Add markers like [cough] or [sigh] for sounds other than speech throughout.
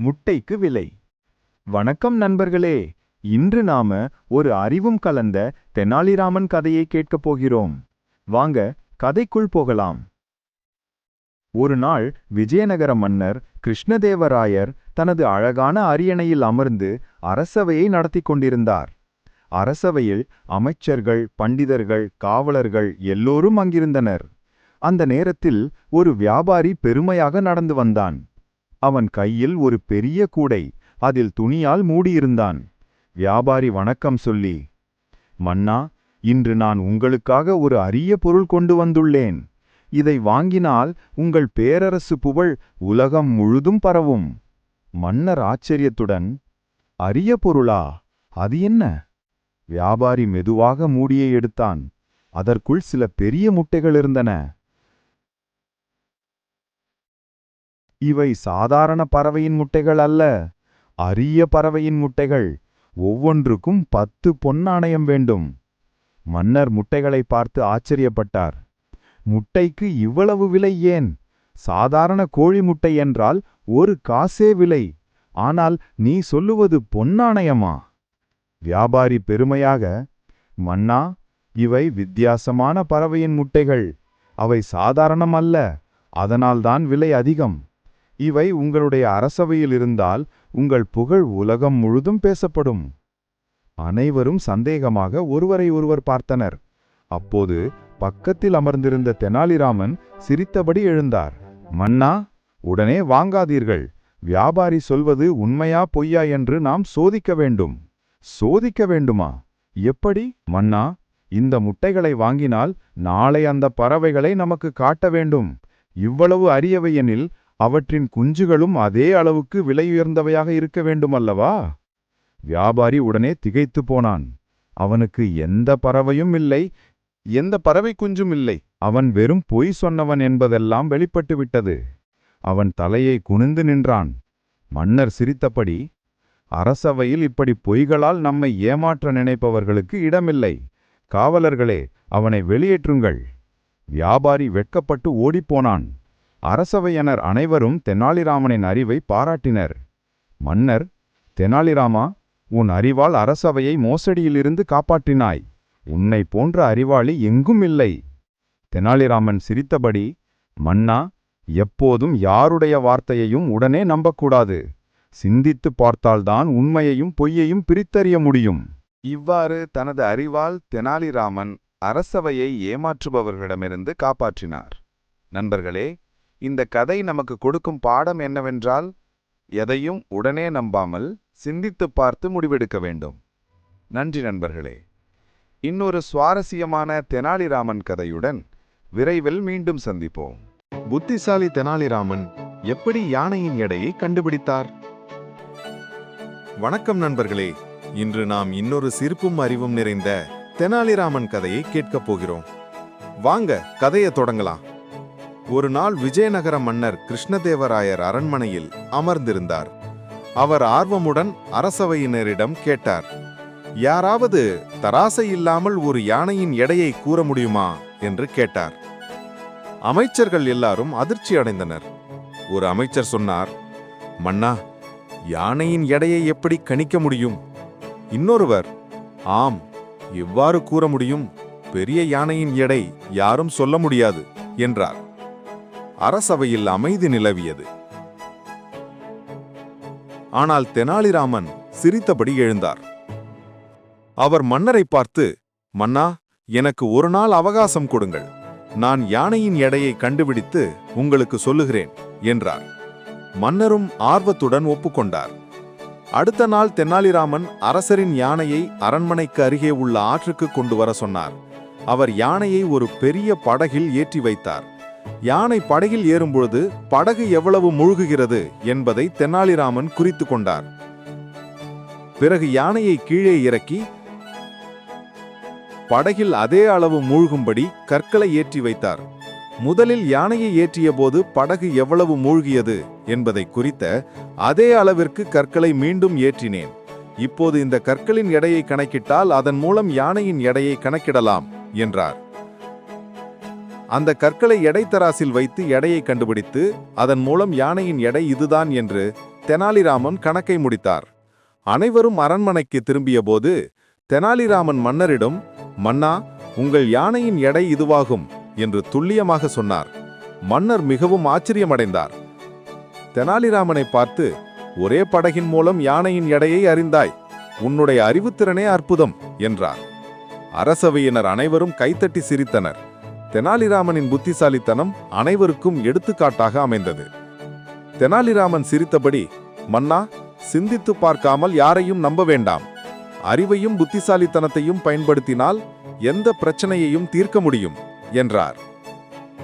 முட்டைக்கு விலை. வணக்கம் நண்பர்களே இன்று நாம ஒரு அறிவும் கலந்த தெனாலிராமன் கதையை கேட்கப் போகிறோம். வாங்க கதைக்குள் போகலாம். ஒரு நாள் விஜயநகர மன்னர் கிருஷ்ணதேவராயர் தனது அழகான அரியணையில் அமர்ந்து அரசவையை நடத்திக் கொண்டிருந்தார். அரசவையில் அமைச்சர்கள் பண்டிதர்கள் காவலர்கள் எல்லோரும் அங்கிருந்தனர். அந்த நேரத்தில் ஒரு வியாபாரி பெருமையாக நடந்து வந்தான். அவன் கையில் ஒரு பெரிய கூடை அதில் துணியால் மூடியிருந்தான். வியாபாரி வணக்கம் சொல்லி மன்னா இன்று நான் உங்களுக்காக ஒரு அரிய பொருள் கொண்டு வந்துள்ளேன். இதை வாங்கினால் உங்கள் பேரரசு புகழ் உலகம் முழுதும் பரவும். மன்னர் ஆச்சரியத்துடன் அரிய பொருளா? அது என்ன? வியாபாரி மெதுவாக மூடியை எடுத்தான். அதற்குள் சில பெரிய முட்டைகள் இருந்தன. இவை சாதாரண பறவையின் முட்டைகள் அல்ல அரிய பறவையின் முட்டைகள். ஒவ்வொன்றுக்கும் பத்து பொன்னாணயம் வேண்டும். மன்னர் முட்டைகளை பார்த்து ஆச்சரியப்பட்டார். முட்டைக்கு இவ்வளவு விலை ஏன்? சாதாரண கோழி முட்டை என்றால் ஒரு காசே விலை. ஆனால் நீ சொல்லுவது பொன்னாணயமா வியாபாரி பெருமையாக மன்னா இவை வித்தியாசமான பறவையின் முட்டைகள். அவை சாதாரணமல்ல அதனால்தான் விலை அதிகம். இவை உங்களுடைய அரசவையில் இருந்தால் உங்கள் புகழ் உலகம் முழுதும் பேசப்படும். அனைவரும் சந்தேகமாக ஒருவரை ஒருவர் பார்த்தனர். அப்போது பக்கத்தில் அமர்ந்திருந்த தெனாலிராமன் சிரித்தபடி எழுந்தார். மன்னா உடனே வாங்காதீர்கள். வியாபாரி சொல்வது உண்மையா பொய்யா என்று நாம் சோதிக்க வேண்டும். சோதிக்க வேண்டுமா? எப்படி? மன்னா இந்த முட்டைகளை வாங்கினால் நாளை அந்த பறவைகளை நமக்கு காட்ட வேண்டும். இவ்வளவு அரியவை எனில் அவற்றின் குஞ்சுகளும் அதே அளவுக்கு விலையுயர்ந்தவையாக இருக்க வேண்டுமல்லவா? வியாபாரி உடனே திகைத்து போனான். அவனுக்கு எந்த பறவையும் இல்லை எந்த பறவை குஞ்சும் இல்லை. அவன் வெறும் பொய் சொன்னவன் என்பதெல்லாம் வெளிப்பட்டு விட்டது. அவன் தலையை குனிந்து நின்றான். மன்னர் சிரித்தபடி அரசவையில் இப்படி பொய்களால் நம்மை ஏமாற்ற நினைப்பவர்களுக்கு இடமில்லை. காவலர்களே அவனை வெளியேற்றுங்கள். வியாபாரி வெட்கப்பட்டு ஓடிப்போனான். அரசவையனர் அனைவரும் தெனாலிராமனின் அறிவை பாராட்டினர். மன்னர் தெனாலிராமா உன் அறிவால் அரசவையை மோசடியிலிருந்து காப்பாற்றினாய். உன்னை போன்ற அறிவாளி எங்கும் இல்லை தெனாலிராமன் சிரித்தபடி மன்னா எப்போதும் யாருடைய வார்த்தையையும் உடனே நம்பக்கூடாது. சிந்தித்துப் பார்த்தால்தான் உண்மையையும் பொய்யையும் பிரித்தறிய முடியும் இவ்வாறு தனது அறிவால் தெனாலிராமன் அரசவையை ஏமாற்றுபவர்களிடமிருந்து காப்பாற்றினார். நண்பர்களே இந்த கதை நமக்கு கொடுக்கும் பாடம் என்னவென்றால் எதையும் உடனே நம்பாமல் சிந்தித்துப் பார்த்து முடிவெடுக்க வேண்டும். நன்றி நண்பர்களே. இன்னொரு சுவாரஸ்யமான தெனாலிராமன் கதையுடன் விரைவில் மீண்டும் சந்திப்போம். புத்திசாலி தெனாலிராமன் எப்படி யானையின் எடையை கண்டுபிடித்தார்? வணக்கம் நண்பர்களே. இன்று நாம் இன்னொரு சிரிப்பும் அறிவும் நிறைந்த தெனாலிராமன் கதையை கேட்கப் போகிறோம். வாங்க கதையை தொடங்கலாம். ஒரு நாள் விஜயநகர மன்னர் கிருஷ்ணதேவராயர் அரண்மனையில் அமர்ந்திருந்தார். அவர் ஆர்வமுடன் அரசவையினரிடம் கேட்டார் யாராவது தராசை இல்லாமல் ஒரு யானையின் எடையை கூற முடியுமா? என்று கேட்டார். அமைச்சர்கள் எல்லாரும் அதிர்ச்சி அடைந்தனர். ஒரு அமைச்சர் சொன்னார் மன்னா யானையின் எடையை எப்படி கணிக்க முடியும்? இன்னொருவர் ஆம் எவ்வாறு கூற முடியும்? பெரிய யானையின் எடை யாரும் சொல்ல முடியாது என்றார். அரசவையில் அமைதி நிலவியது. ஆனால் தெனாலிராமன் சிரித்தபடி எழுந்தார். அவர் மன்னரை பார்த்து மன்னா எனக்கு ஒரு நாள் அவகாசம் கொடுங்கள். நான் யானையின் எடையை கண்டுபிடித்து உங்களுக்கு சொல்லுகிறேன் என்றார். மன்னரும் ஆர்வத்துடன் ஒப்புக்கொண்டார். அடுத்த நாள் தெனாலிராமன் அரசரின் யானையை அரண்மனைக்கு அருகே உள்ள ஆற்றுக்கு கொண்டு வர சொன்னார். அவர் யானையை ஒரு பெரிய படகில் ஏற்றி வைத்தார். யானை படகில் ஏறும்பொழுது படகு எவ்வளவு முழுகுகிறது என்பதை தெனாலிராமன் குறித்து கொண்டார். பிறகு யானையை கீழே இறக்கி படகில் அதே அளவு மூழ்கும்படி கற்களை ஏற்றி வைத்தார். முதலில் யானையை ஏற்றியபோது படகு எவ்வளவு மூழ்கியது என்பதை குறித்த அதே அளவிற்கு கற்களை மீண்டும் ஏற்றினேன். இப்போது இந்த கற்களின் எடையை கணக்கிட்டால் அதன் மூலம் யானையின் எடையை கணக்கிடலாம் என்றார். அந்த கற்களை எடை தராசில் வைத்து எடையை கண்டுபிடித்து அதன் மூலம் யானையின் எடை இதுதான் என்று தெனாலிராமன் கணக்கை முடித்தார். அனைவரும் அரண்மனைக்கு திரும்பியபோது தெனாலிராமன் மன்னரிடம் மன்னா உங்கள் யானையின் எடை இதுவாகும் என்று துல்லியமாக சொன்னார். மன்னர் மிகவும் ஆச்சரியமடைந்தார். தெனாலிராமனை பார்த்து ஒரே படகின் மூலம் யானையின் எடையை அறிந்தாய். உன்னுடைய அறிவுத்திறனே அற்புதம் என்றார். அரசவையினர் அனைவரும் கைத்தட்டி சிரித்தனர். தெனாலிராமனின் புத்திசாலித்தனம் அனைவருக்கும் எடுத்துக்காட்டாக அமைந்தது. தெனாலிராமன் சிரித்தபடி மன்னா சிந்தித்து பார்க்காமல் யாரையும் நம்ப வேண்டாம். அறிவையும் புத்திசாலித்தனத்தையும் பயன்படுத்தினால் எந்த பிரச்சனையையும் தீர்க்க முடியும் என்றார்.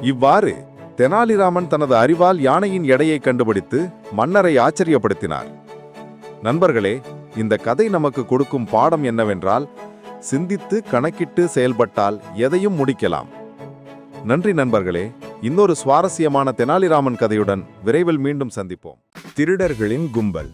இவ்வாறு தெனாலிராமன் தனது அறிவால் யானையின் எடையை கண்டுபிடித்து மன்னரை ஆச்சரியப்படுத்தினார். நண்பர்களே இந்த கதை நமக்கு கொடுக்கும் பாடம் என்னவென்றால் சிந்தித்து கணக்கிட்டு செயல்பட்டால் எதையும் முடிக்கலாம். நன்றி நண்பர்களே இன்னொரு சுவாரஸ்யமான தெனாலிராமன் கதையுடன் விரைவில் மீண்டும் சந்திப்போம். திருடர்களின் கும்பல்.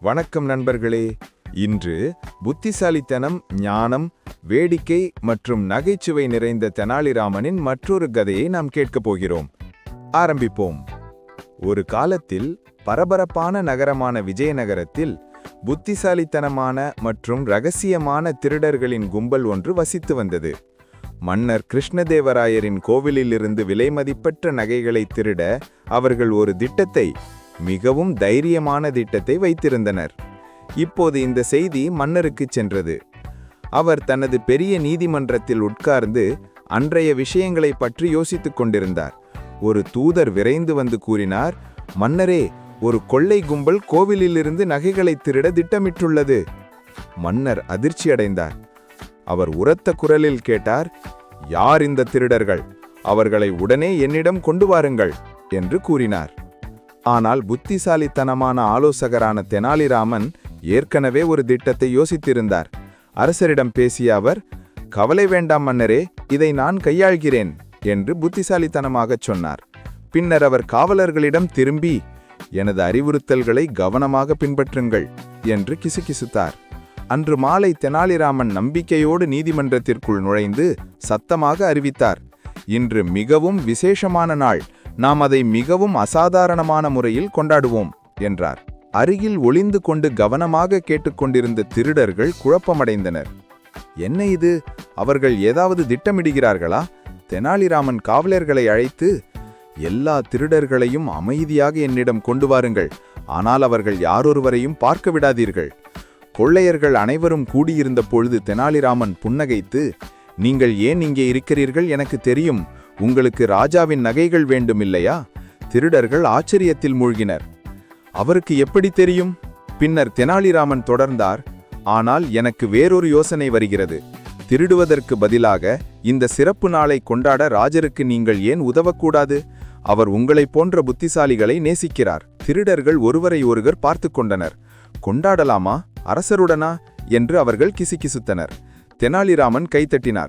வணக்கம் நண்பர்களே இன்று புத்திசாலித்தனம் ஞானம் வேடிக்கை மற்றும் நகைச்சுவை நிறைந்த தெனாலிராமனின் மற்றொரு கதையை நாம் கேட்கப் போகிறோம். ஆரம்பிப்போம். ஒரு காலத்தில் பரபரப்பான நகரமான விஜயநகரத்தில் புத்திசாலித்தனமான மற்றும் ரகசியமான திருடர்களின் கும்பல் ஒன்று வசித்து வந்தது. மன்னர் கிருஷ்ணதேவராயரின் கோவிலிலிருந்து விலைமதிப்பற்ற நகைகளை திருட அவர்கள் ஒரு திட்டத்தை மிகவும் தைரியமான திட்டத்தை வைத்திருந்தனர். இப்போது இந்த செய்தி மன்னருக்கு சென்றது. அவர் தனது பெரிய நீதிமன்றத்தில் உட்கார்ந்து அன்றைய விஷயங்களை பற்றி யோசித்துக் கொண்டிருந்தார். ஒரு தூதர் விரைந்து வந்து கூறினார் மன்னரே ஒரு கொள்ளை கும்பல் கோவிலிலிருந்து நகைகளை திருட திட்டமிட்டுள்ளது. மன்னர் அதிர்ச்சியடைந்தார் அவர் உரத்த குரலில் கேட்டார் யார் இந்த திருடர்கள்? அவர்களை உடனே என்னிடம் கொண்டு வாருங்கள் என்று கூறினார். ஆனால் புத்திசாலித்தனமான ஆலோசகரான தெனாலிராமன் ஏற்கனவே ஒரு திட்டத்தை யோசித்திருந்தார். அரசரிடம் பேசிய அவர் கவலை வேண்டாம் மன்னரே இதை நான் கையாள்கிறேன் என்று புத்திசாலித்தனமாகச் சொன்னார். பின்னர் அவர் காவலர்களிடம் திரும்பி எனது அறிவுறுத்தல்களை கவனமாக பின்பற்றுங்கள் என்று கிசுகிசுத்தார். அன்று மாலை தெனாலிராமன் நம்பிக்கையோடு நீதிமன்றத்திற்குள் நுழைந்து சத்தமாக அறிவித்தார். இன்று மிகவும் விசேஷமான நாள். நாம் அதை மிகவும் அசாதாரணமான முறையில் கொண்டாடுவோம் என்றார். அருகில் ஒளிந்து கொண்டு கவனமாக கேட்டுக்கொண்டிருந்த திருடர்கள் குழப்பமடைந்தனர். என்ன இது? அவர்கள் ஏதாவது திட்டமிடுகிறார்களா? தெனாலிராமன் காவலர்களை அழைத்து எல்லா திருடர்களையும் அமைதியாக என்னிடம் கொண்டு வாருங்கள். ஆனால் அவர்கள் யாரொருவரையும் பார்க்க விடாதீர்கள். கொள்ளையர்கள் அனைவரும் கூடியிருந்த பொழுது தெனாலிராமன் புன்னகைத்து நீங்கள் ஏன் இங்கே இருக்கிறீர்கள்? எனக்கு தெரியும். உங்களுக்கு ராஜாவின் நகைகள் வேண்டும் இல்லையா திருடர்கள் ஆச்சரியத்தில் மூழ்கினர். அவருக்கு எப்படி தெரியும்? பின்னர் தெனாலிராமன் தொடர்ந்தார் ஆனால் எனக்கு வேறொரு யோசனை வருகிறது. திருடுவதற்கு பதிலாக இந்த சிறப்பு நாளை கொண்டாட ராஜருக்கு நீங்கள் ஏன் உதவக்கூடாது? அவர் உங்களைப் போன்ற புத்திசாலிகளை நேசிக்கிறார். திருடர்கள் ஒருவரை ஒருவர் பார்த்து கொண்டனர். கொண்டாடலாமா? அரசருடனா? என்று அவர்கள் கிசுகிசுத்தனர். தெனாலிராமன் கைத்தட்டினார்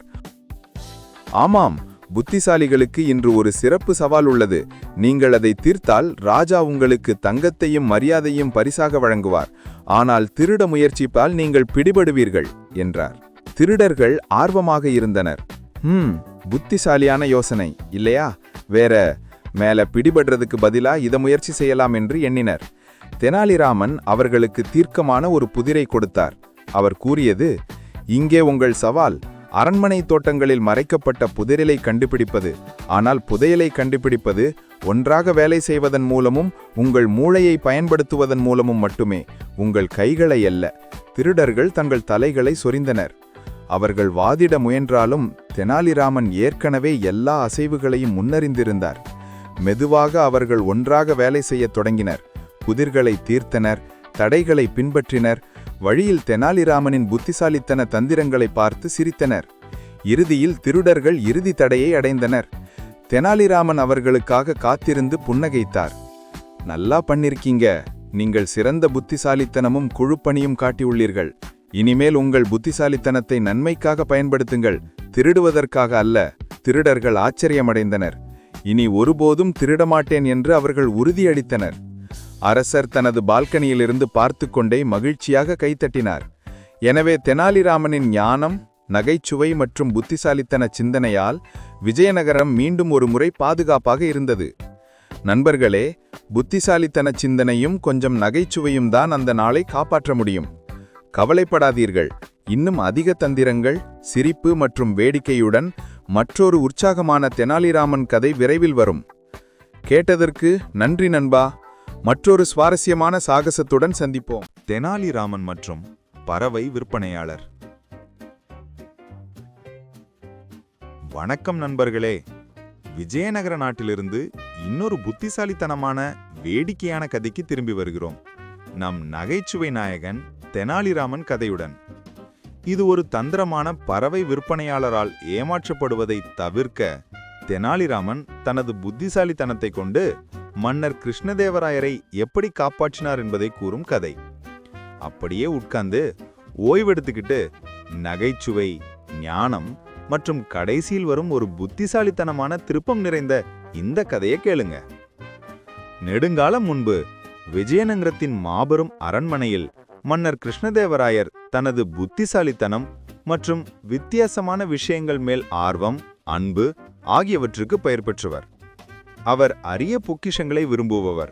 ஆமாம் புத்திசாலிகளுக்கு இன்று ஒரு சிறப்பு சவால் உள்ளது. நீங்கள் அதை தீர்த்தால் ராஜா உங்களுக்கு தங்கத்தையும் மரியாதையும் பரிசாக வழங்குவார். ஆனால் திருட முயற்சிப்பால் நீங்கள் பிடிபடுவீர்கள் என்றார். திருடர்கள் ஆர்வமாக இருந்தனர். ஹம் புத்திசாலியான யோசனை இல்லையா? வேற மேல பிடிபடுறதுக்கு பதிலா இதை முயற்சி செய்யலாம் என்று எண்ணினர். தெனாலிராமன் அவர்களுக்கு தீர்க்கமான ஒரு புதிரை கொடுத்தார். அவர் கூறியது இங்கே உங்கள் சவால் அரண்மனை தோட்டங்களில் மறைக்கப்பட்ட புதிரலை கண்டுபிடிப்பது. ஆனால் புதையலை கண்டுபிடிப்பது ஒன்றாக வேலை செய்வதன் மூலமும் உங்கள் மூளையை பயன்படுத்துவதன் மூலமும் மட்டுமே. உங்கள் கைகளை அல்ல. திருடர்கள் தங்கள் தலைகளை சொரிந்தனர். அவர்கள் வாதிட முயன்றாலும் தெனாலிராமன் ஏற்கனவே எல்லா அசைவுகளையும் முன்னறிந்திருந்தார். மெதுவாக அவர்கள் ஒன்றாக வேலை செய்யத் தொடங்கினர். புதிர்களை தீர்த்தனர் தடைகளை பின்பற்றினர் வழியில் தெனாலிராமனின் புத்திசாலித்தன தந்திரங்களை பார்த்து சிரித்தனர். இறுதியில் திருடர்கள் இறுதி தடையை அடைந்தனர். தெனாலிராமன் அவர்களுக்காக காத்திருந்து புன்னகைத்தார். நல்லா பண்ணிருக்கீங்க. நீங்கள் சிறந்த புத்திசாலித்தனமும் குழுப்பணியும் காட்டியுள்ளீர்கள். இனிமேல் உங்கள் புத்திசாலித்தனத்தை நன்மைக்காக பயன்படுத்துங்கள். திருடுவதற்காக அல்ல திருடர்கள் ஆச்சரியமடைந்தனர். இனி ஒருபோதும் திருடமாட்டேன் என்று அவர்கள் உறுதியளித்தனர். அரசர் தனது பால்கனியிலிருந்து பார்த்து கொண்டே மகிழ்ச்சியாக கைத்தட்டினார் எனவே தெனாலிராமனின் ஞானம் நகைச்சுவை மற்றும் புத்திசாலித்தன சிந்தனையால் விஜயநகரம் மீண்டும் ஒரு முறை பாதுகாப்பாக இருந்தது. நண்பர்களே புத்திசாலித்தன சிந்தனையும் கொஞ்சம் நகைச்சுவையும் தான் அந்த நாளை காப்பாற்ற முடியும். கவலைப்படாதீர்கள். இன்னும் அதிக தந்திரங்கள் சிரிப்பு மற்றும் வேடிக்கையுடன் மற்றொரு உற்சாகமான தெனாலிராமன் கதை விரைவில் வரும். கேட்டதற்கு நன்றி நண்பா. மற்றொரு சுவாரஸ்யமான சாகசத்துடன் சந்திப்போம். தெனாலிராமன் மற்றும் பறவை விற்பனையாளர். வணக்கம் நண்பர்களே. விஜயநகர நாட்டிலிருந்து இன்னொரு புத்திசாலித்தனமான வேடிக்கையான கதைக்கு திரும்பி வருகிறோம். நம் நகைச்சுவை நாயகன் தெனாலிராமன் கதையுடன். இது ஒரு தந்திரமான பறவை விற்பனையாளரால் ஏமாற்றப்படுவதை தவிர்க்க தெனாலிராமன் தனது புத்திசாலித்தனத்தை கொண்டு மன்னர் கிருஷ்ணதேவராயரை எப்படி காப்பாற்றினார் என்பதை கூறும் கதை. அப்படியே உட்கார்ந்து ஓய்வெடுத்துக்கிட்டு நகைச்சுவை ஞானம் மற்றும் கடைசியில் வரும் ஒரு புத்திசாலித்தனமான திருப்பம் நிறைந்த இந்த கதையை கேளுங்க. நெடுங்காலம் முன்பு விஜயநகரத்தின் மாபெரும் அரண்மனையில் மன்னர் கிருஷ்ணதேவராயர் தனது புத்திசாலித்தனம் மற்றும் வித்தியாசமான விஷயங்கள் மேல் ஆர்வம் அன்பு ஆகியவற்றுக்கு பெயர் பெற்றவர். அவர் அரிய பொக்கிஷங்களை விரும்புபவர்.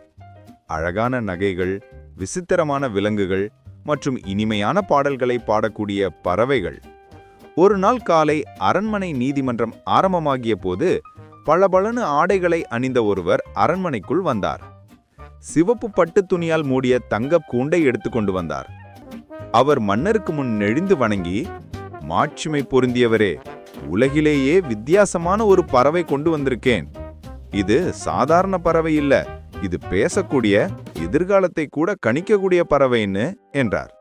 அழகான நகைகள் விசித்திரமான விலங்குகள் மற்றும் இனிமையான பாடல்களை பாடக்கூடிய பறவைகள். ஒரு நாள் காலை அரண்மனை நீதிமன்றம் ஆரம்பமாகிய போது பளபளனு ஆடைகளை அணிந்த ஒருவர் அரண்மனைக்குள் வந்தார். சிவப்பு பட்டு துணியால் மூடிய தங்கக் கூண்டை எடுத்துக்கொண்டு வந்தார். அவர் மன்னருக்கு முன் நெழிந்து வணங்கி மாட்சிமை பொருந்தியவரே உலகிலேயே வித்தியாசமான ஒரு பறவை கொண்டு வந்திருக்கேன். இது சாதாரண பறவை இல்ல இது பேசக்கூடிய எதிர்காலத்தை கூட கணிக்கக்கூடிய பறவைன்னு என்றார்.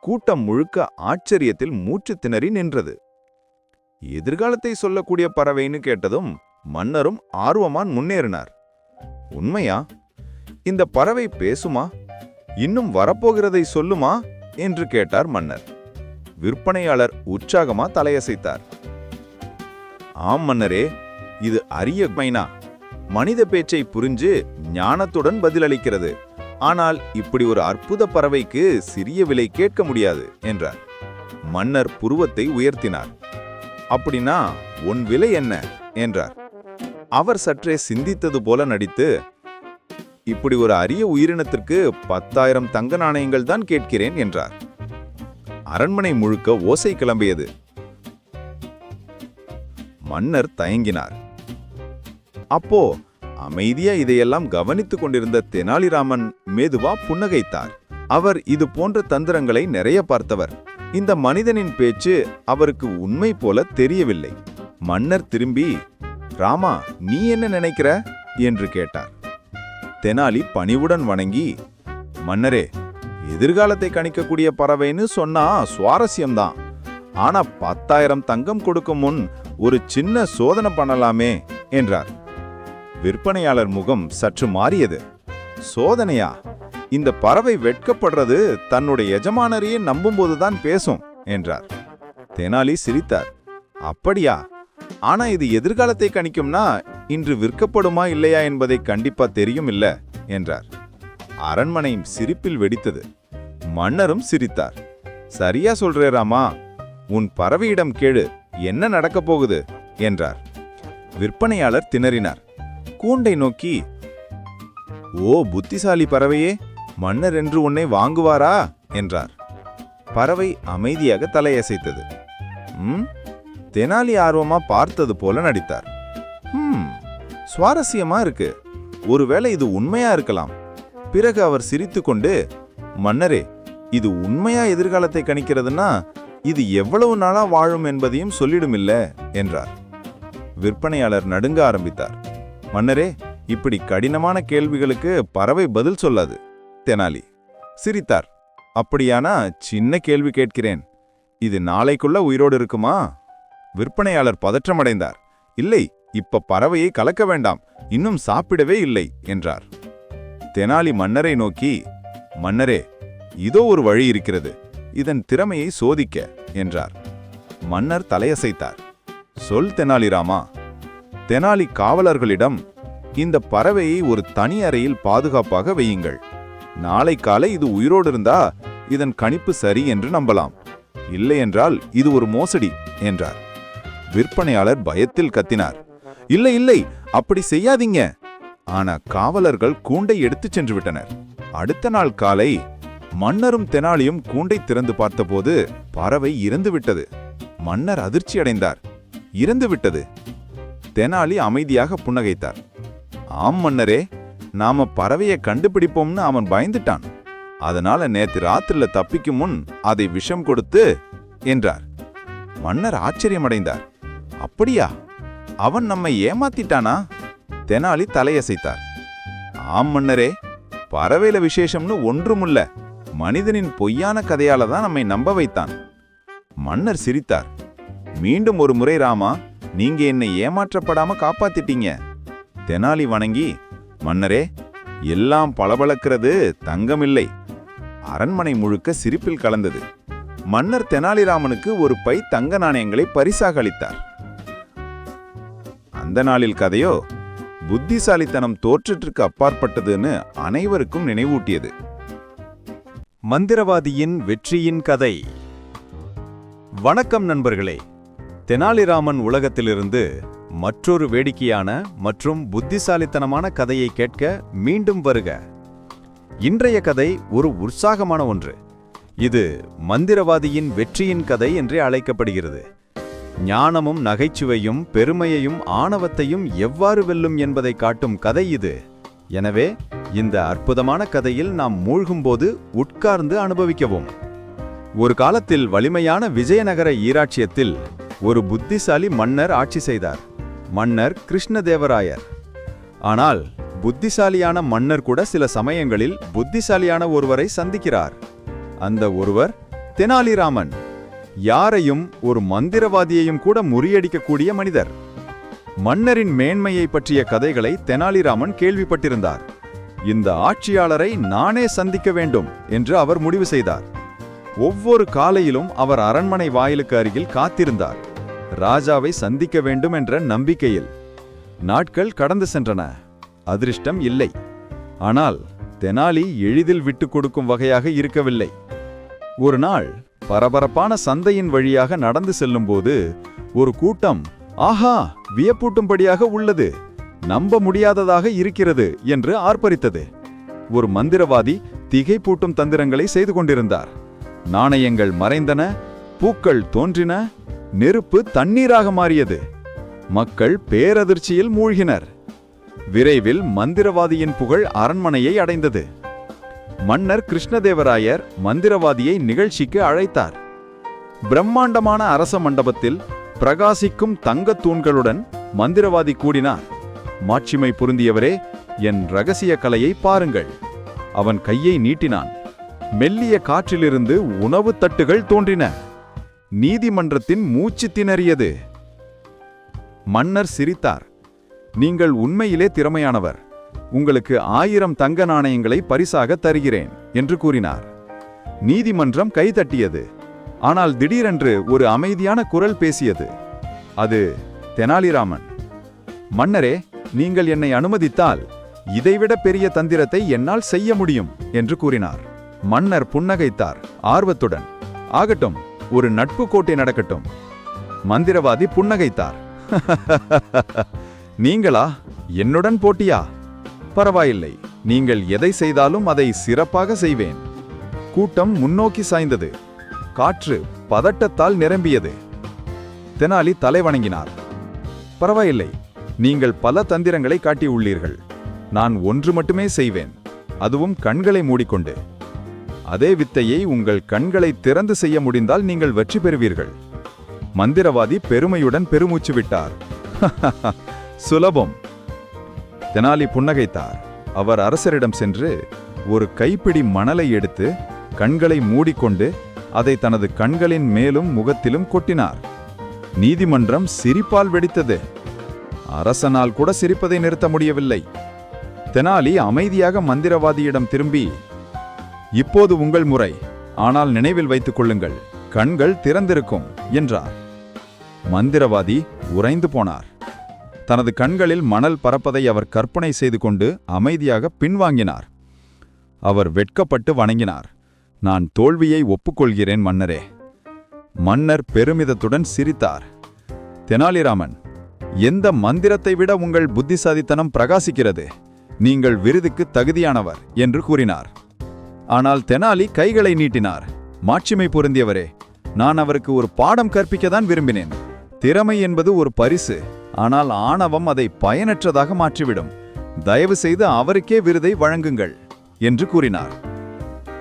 கூட்டம் முழுக்க ஆச்சரியத்தில் மூச்சு திணறி நின்றது. எதிர்காலத்தை சொல்லக்கூடிய பறவைன்னு கேட்டதும் மன்னரும் ஆர்வமான் முன்னேறினார். உண்மையா? இந்த பறவை பேசுமா? இன்னும் வரப்போகிறதை சொல்லுமா? என்று கேட்டார் மன்னர். விற்பனையாளர் உற்சாகமா தலையசைத்தார். ஆம் மன்னரே இது அரிய மைனா. மனித பேச்சை புரிஞ்சு ஞானத்துடன் பதிலளிக்கிறது. ஆனால் இப்படி ஒரு அற்புத பறவைக்கு சிறிய விலை கேட்க முடியாது என்றார். மன்னர் புருவத்தை உயர்த்தினார். அப்படின்னா உன் விலை என்ன? என்றார். அவர் சற்றே சிந்தித்தது போல நடித்து இப்படி ஒரு அரிய உயிரினத்திற்கு பத்தாயிரம் தங்க நாணயங்கள் தான் கேட்கிறேன் என்றார். அரண்மனை முழுக்க ஓசை கிளம்பியது. மன்னர் தயங்கினார். அப்போ அமைதியா இதையெல்லாம் கவனித்துக் கொண்டிருந்த தெனாலிராமன் மெதுவா புன்னகைத்தார். அவர் இது போன்ற தந்திரங்களை நிறைய பார்த்தவர். இந்த மனிதனின் பேச்சு அவருக்கு உண்மை போல தெரியவில்லை. மன்னர் திரும்பி ராமா நீ என்ன நினைக்கிற? என்று கேட்டார். தெனாலி பணிவுடன் வணங்கி மன்னரே எதிர்காலத்தை கணிக்கக்கூடிய பறவைன்னு சொன்னா சுவாரஸ்யம்தான். ஆனா பத்தாயிரம் தங்கம் கொடுக்கும் முன் ஒரு சின்ன சோதனை பண்ணலாமே என்றார். விற்பனையாளர் முகம் சற்று மாறியது. சோதனையா? இந்த பறவை வெட்கப்படுறது தன்னுடைய எஜமானரையே நம்பும்போதுதான் பேசும் என்றார். தெனாலி சிரித்தார். அப்படியா? ஆனா இது எதிர்காலத்தை கணிக்கும்னா இன்று விற்கப்படுமா இல்லையா என்பதை கண்டிப்பா தெரியும் இல்ல என்றார். அரண்மனையும் சிரிப்பில் வெடித்தது. மன்னரும் சிரித்தார். சரியா சொல்றே ராமா உன் பறவையிடம் கேடு என்ன நடக்கப் போகுது? என்றார். விற்பனையாளர் திணறினார். கூண்டை நோக்கி ஓ புத்திசாலி பறவையே மன்னர் என்று உன்னை வாங்குவாரா? என்றார். பறவை அமைதியாக தலையசைத்தது. ம் தெனாலி ஆர்வமா பார்த்தது போல நடித்தார். ம் சுவாரஸ்யமா இருக்கு. ஒருவேளை இது உண்மையா இருக்கலாம். பிறகு அவர் சிரித்துக்கொண்டு மன்னரே இது உண்மையா எதிர்காலத்தை கணிக்கிறதுனா இது எவ்வளவு நாளா வாழும் என்பதையும் சொல்லிடுமில்ல என்றார். விற்பனையாளர் நடுங்க ஆரம்பித்தார். மன்னரே இப்படி கடினமான கேள்விகளுக்கு பறவை பதில் சொல்லாது தெனாலி. சிரித்தார். அப்படியானா சின்ன கேள்வி கேட்கிறேன். இது நாளைக்குள்ள உயிரோடு இருக்குமா? விற்பனையாளர் பதற்றமடைந்தார். இல்லை இப்ப பறவையை கலக்க வேண்டாம் இன்னும் சாப்பிடவே இல்லை என்றார். தெனாலி மன்னரை நோக்கி மன்னரே இதோ ஒரு வழி இருக்கிறது இதன் திறமையை சோதிக்க என்றார். மன்னர் தலையசைத்தார். சொல் தெனாலிராமா தெனாலி காவலர்களிடம் இந்த பறவையை ஒரு தனி அறையில் பாதுகாப்பாக வையுங்கள். நாளை காலை இது உயிரோடு இருந்தா இதன் கணிப்பு சரி என்று நம்பலாம். இல்லையென்றால் இது ஒரு மோசடி என்றார். விற்பனையாளர் பயத்தில் கத்தினார். இல்லை இல்லை அப்படி செய்யாதீங்க. ஆனா காவலர்கள் கூண்டை எடுத்துச் சென்று விட்டனர் அடுத்த நாள் காலை மன்னரும் தெனாலியும் கூண்டை திறந்து பார்த்தபோது பறவை இறந்து விட்டது மன்னர் அதிர்ச்சி அடைந்தார். இறந்து விட்டது தெனாலி அமைதியாக புன்னகைத்தார். ஆம் மன்னரே நாம பறவையை கண்டுபிடிப்போம்னு அவன் பயந்துட்டான். அதனால நேத்து ராத்திரில தப்பிக்கும் முன் அதை விஷம் கொடுத்து என்றார். மன்னர் ஆச்சரியமடைந்தார். அப்படியா? அவன் நம்மை ஏமாத்திட்டானா? தெனாலி தலையசைத்தார் ஆம் மன்னரே பறவையில விசேஷம்னு ஒன்றுமுல்ல. மனிதனின் பொய்யான கதையால தான் நம்மை நம்ப வைத்தான். மன்னர் சிரித்தார். மீண்டும் ஒரு முறை ராமா நீங்க என்னை ஏமாற்றப்படாம காப்பாத்திட்டீங்க. தெனாலி வணங்கி மன்னரே எல்லாம் பளபளக்கிறது தங்கமில்லை. அரண்மனை முழுக்க சிரிப்பில் கலந்தது. மன்னர் தெனாலிராமனுக்கு ஒரு பை தங்க நாணயங்களை பரிசாக அளித்தார். அந்த நாளில் கதையோ புத்திசாலித்தனம் தோற்றத்திற்கு அப்பாற்பட்டதுன்னு அனைவருக்கும் நினைவூட்டியது. மந்திரவாதியின் வெற்றியின் கதை. வணக்கம் நண்பர்களே. தெனாலிராமன் உலகத்திலிருந்து மற்றொரு வேடிக்கையான மற்றும் புத்திசாலித்தனமான கதையை கேட்க மீண்டும் வருக. இன்றைய கதை ஒரு உற்சாகமான ஒன்று. இது மந்திரவாதியின் வெற்றியின் கதை என்றே அழைக்கப்படுகிறது. ஞானமும் நகைச்சுவையும் பெருமையையும் ஆணவத்தையும் எவ்வாறு வெல்லும் என்பதை காட்டும் கதை இது. எனவே இந்த அற்புதமான கதையில் நாம் மூழ்கும்போது உட்கார்ந்து அனுபவிக்கவும். ஒரு காலத்தில் வலிமையான விஜயநகர ஈராட்சியத்தில் ஒரு புத்திசாலி மன்னர் ஆட்சி செய்தார். மன்னர் கிருஷ்ணதேவராயர். ஆனால் புத்திசாலியான மன்னர் கூட சில சமயங்களில் புத்திசாலியான ஒருவரை சந்திக்கிறார். அந்த ஒருவர் தெனாலிராமன். யாரையும் ஒரு மந்திரவாதியையும் கூட முறியடிக்கக்கூடிய மனிதர். மன்னரின் மேன்மையை பற்றிய கதைகளை தெனாலிராமன் கேள்விப்பட்டிருந்தார். இந்த ஆட்சியாளரை நானே சந்திக்க வேண்டும் என்று அவர் முடிவு செய்தார். ஒவ்வொரு காலையிலும் அவர் அரண்மனை வாயிலுக்கு அருகில் காத்திருந்தார். ராஜாவை சந்திக்க வேண்டும் என்ற நம்பிக்கையில். நாட்கள் கடந்து சென்றன. அதிர்ஷ்டம் இல்லை. ஆனால் தெனாலி எளிதில் விட்டுக் கொடுக்கும் வகையாக இருக்கவில்லை. ஒரு நாள் பரபரப்பான சந்தையின் வழியாக நடந்து செல்லும்போது ஒரு கூட்டம் ஆஹா வியப்பூட்டும்படியாக உள்ளது நம்ப முடியாததாக இருக்கிறது என்று ஆர்ப்பரித்தது. ஒரு மந்திரவாதி திகைப்பூட்டும் தந்திரங்களை செய்து கொண்டிருந்தார். நாணயங்கள் மறைந்தன பூக்கள் தோன்றின நெருப்பு தண்ணீராக மாறியது. மக்கள் பேரதிர்ச்சியில் மூழ்கினர். விரைவில் மந்திரவாதியின் புகழ் அரண்மனையை அடைந்தது. மன்னர் கிருஷ்ணதேவராயர் மந்திரவாதியை நிகழ்ச்சிக்கு அழைத்தார். பிரம்மாண்டமான அரச மண்டபத்தில் பிரகாசிக்கும் தங்கத் தூண்களுடன் மந்திரவாதி கூடினார். மாட்சிமை பொருந்தியவரே என் ரகசிய கலையை பாருங்கள். அவன் கையை நீட்டினான். மெல்லிய காற்றிலிருந்து உணவுத் தட்டுகள் தோன்றின. நீதிமன்றத்தின் மூச்சு திணறியது. மன்னர் சிரித்தார். நீங்கள் உண்மையிலே திறமையானவர். உங்களுக்கு ஆயிரம் தங்க நாணயங்களை பரிசாக தருகிறேன் என்று கூறினார். நீதிமன்றம் கைதட்டியது ஆனால் திடீரென்று ஒரு அமைதியான குரல் பேசியது. அது தெனாலிராமன் மன்னரே நீங்கள் என்னை அனுமதித்தால் இதைவிட பெரிய தந்திரத்தை என்னால் செய்ய முடியும் என்று கூறினார். மன்னர் புன்னகைத்தார் ஆர்வத்துடன். ஆகட்டும் ஒரு நட்பு கோட்டை நடக்கட்டும் மந்திரவாதி புன்னகைத்தார். [laughs] நீங்களா என்னுடன் போட்டியா? பரவாயில்லை. நீங்கள் எதை செய்தாலும் அதை சிறப்பாக செய்வேன். கூட்டம் முன்னோக்கி சாய்ந்தது. காற்று பதட்டத்தால் நிரம்பியது. தெனாலி தலை வணங்கினார். பரவாயில்லை. நீங்கள் பல தந்திரங்களை காட்டியுள்ளீர்கள் நான் ஒன்று மட்டுமே செய்வேன். அதுவும் கண்களை மூடிக்கொண்டு. அதே வித்தையை உங்கள் கண்களை திறந்து செய்ய முடிந்தால் நீங்கள் வெற்றி பெறுவீர்கள். மந்திரவாதி பெருமையுடன் பெருமூச்சு விட்டார். [laughs] சுலபம். தெனாலி புன்னகைத்தார். அவர் அரசரிடம் சென்று ஒரு கைப்பிடி மணலை எடுத்து கண்களை மூடிக்கொண்டு அதை தனது கண்களின் மேலும் முகத்திலும் கொட்டினார். நீதிமன்றம் சிரிப்பால் வெடித்தது. அரசனால் கூட சிரிப்பதை நிறுத்த முடியவில்லை. தெனாலி அமைதியாக மந்திரவாதியிடம் திரும்பி இப்போது உங்கள் முறை. ஆனால் நினைவில் வைத்துக் கொள்ளுங்கள். கண்கள் திறந்திருக்கும் என்றார். மந்திரவாதி உறைந்து போனார். தனது கண்களில் மணல் பறப்பதை அவர் கற்பனை செய்து கொண்டு அமைதியாக பின்வாங்கினார். அவர் வெட்கப்பட்டு வணங்கினார். நான் தோல்வியை ஒப்புக்கொள்கிறேன் மன்னரே. மன்னர் பெருமிதத்துடன் சிரித்தார். தெனாலிராமன் எந்த மந்திரத்தை விட உங்கள் புத்திசாலித்தனம் பிரகாசிக்கிறது? நீங்கள் விருதுக்கு தகுதியானவர் என்று கூறினார். ஆனால் தெனாலி கைகளை நீட்டினார். மாட்சிமை பொருந்தியவரே நான் அவருக்கு ஒரு பாடம் கற்பிக்கத்தான் விரும்பினேன். திறமை என்பது ஒரு பரிசு ஆனால் ஆணவம் அதை பயனற்றதாக மாற்றிவிடும். தயவு செய்து அவருக்கே விருதை வழங்குங்கள் என்று கூறினார்.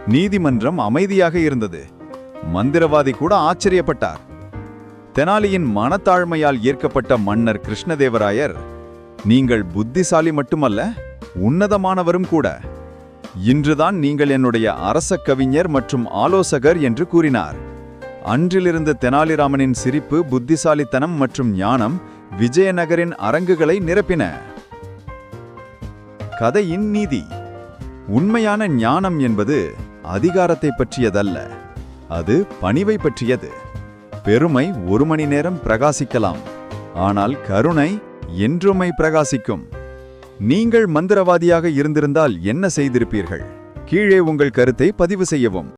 நீதிமன்றம் அமைதியாக இருந்தது. மந்திரவாதி கூட ஆச்சரியப்பட்டார். தெனாலியின் மனத்தாழ்மையால் ஈர்க்கப்பட்ட மன்னர் கிருஷ்ணதேவராயர் நீங்கள் புத்திசாலி மட்டுமல்ல உன்னதமானவரும் கூட. இன்றுதான் நீங்கள் என்னுடைய அரச கவிஞர் மற்றும் ஆலோசகர் என்று கூறினார். அன்றிலிருந்து தெனாலிராமனின் சிரிப்பு புத்திசாலித்தனம் மற்றும் ஞானம் விஜயநகரின் அரங்குகளை நிரப்பின. கதையின் நீதி. உண்மையான ஞானம் என்பது அதிகாரத்தை பற்றியதல்ல. அது பணிவை பற்றியது. பெருமை ஒரு மணி நேரம் பிரகாசிக்கலாம். ஆனால் கருணை என்றுமை பிரகாசிக்கும். நீங்கள் மந்திரவாதியாக இருந்திருந்தால் என்ன செய்திருப்பீர்கள்? கீழே உங்கள் கருத்தை பதிவு செய்யவும்.